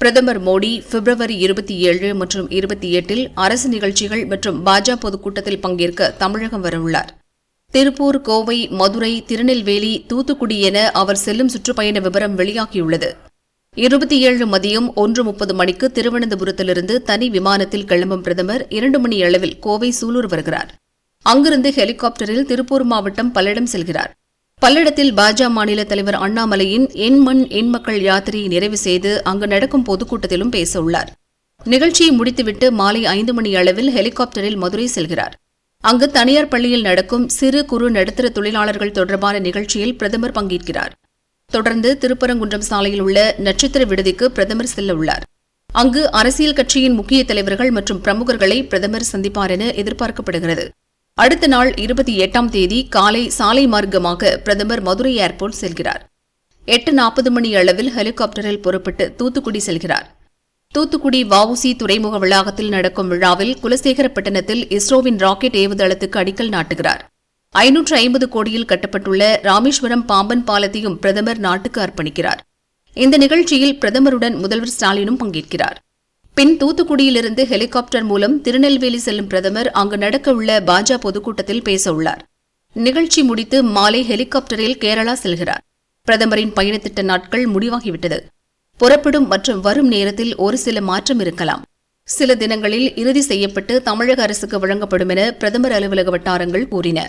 பிரதமர் மோடி பிப்ரவரி இருபத்தி ஏழு மற்றும் இருபத்தி எட்டில் அரசு நிகழ்ச்சிகள் மற்றும் பாஜக பொதுக்கூட்டத்தில் பங்கேற்க தமிழகம் வரவுள்ளார். திருப்பூர் கோவை மதுரை திருநெல்வேலி தூத்துக்குடி என அவர் செல்லும் சுற்றுப்பயண விவரம் வெளியாகியுள்ளது. இருபத்தி ஏழு மதியம் ஒன்று முப்பது மணிக்கு திருவனந்தபுரத்திலிருந்து தனி விமானத்தில் கிளம்பும் பிரதமர் இரண்டு மணி அளவில் கோவை சூலூர் வருகிறார். அங்கிருந்து ஹெலிகாப்டரில் திருப்பூர் மாவட்டம் பல்லடம் செல்கிறார். பல்லடத்தில் பாஜக மாநில தலைவர் அண்ணாமலையின் என் மண் என் மக்கள் யாத்திரையை நிறைவு செய்து அங்கு நடக்கும் பொதுக்கூட்டத்திலும் பேசவுள்ளார். நிகழ்ச்சியை முடித்துவிட்டு மாலை ஐந்து மணி அளவில் ஹெலிகாப்டரில் மதுரை செல்கிறார். அங்கு தனியார் பள்ளியில் நடக்கும் சிறு குறு நடுத்தர தொழிலாளர்கள் தொடர்பான நிகழ்ச்சியில் பிரதமர் பங்கேற்கிறார். தொடர்ந்து திருப்பரங்குன்றம் சாலையில் உள்ள நட்சத்திர விடுதிக்கு பிரதமர் செல்ல உள்ளார் அங்கு அரசியல் கட்சியின் முக்கிய தலைவர்கள் மற்றும் பிரமுகர்களை பிரதமர் சந்திப்பார் என எதிர்பார்க்கப்படுகிறது. அடுத்த நாள் இருபத்தி எட்டாம் தேதி காலை சாலை மார்க்கமாக பிரதமர் மதுரை ஏர்போர்ட் செல்கிறார். எட்டு நாற்பது மணி அளவில் ஹெலிகாப்டரில் புறப்பட்டு தூத்துக்குடி செல்கிறார். தூத்துக்குடி வவுசி துறைமுக வளாகத்தில் நடக்கும் விழாவில் குலசேகரப்பட்டினத்தில் இஸ்ரோவின் ராக்கெட் ஏவுதளத்துக்கு அடிக்கல் நாட்டுகிறார். ஐநூற்று ஐம்பது கோடியில் கட்டப்பட்டுள்ள ராமேஸ்வரம் பாம்பன் பாலத்தையும் பிரதமர் நாட்டுக்கு அர்ப்பணிக்கிறார். இந்த நிகழ்ச்சியில் பிரதமருடன் முதல்வர் ஸ்டாலினும் பங்கேற்கிறார். பின் தூத்துக்குடியிலிருந்து ஹெலிகாப்டர் மூலம் திருநெல்வேலி செல்லும் பிரதமர் அங்கு நடக்கவுள்ள பாஜக பொதுக்கூட்டத்தில் பேசவுள்ளார். நிகழ்ச்சி முடித்து மாலை ஹெலிகாப்டரில் கேரளா செல்கிறார். பிரதமரின் பயணத்திட்ட நாட்கள் முடிவாகிவிட்டது. புறப்படும் மற்றும் வரும் நேரத்தில் ஒரு சில மாற்றம் இருக்கலாம். சில தினங்களில் இறுதி செய்யப்பட்டு தமிழக அரசுக்கு வழங்கப்படும் என பிரதமர் அலுவலக வட்டாரங்கள் கூறின.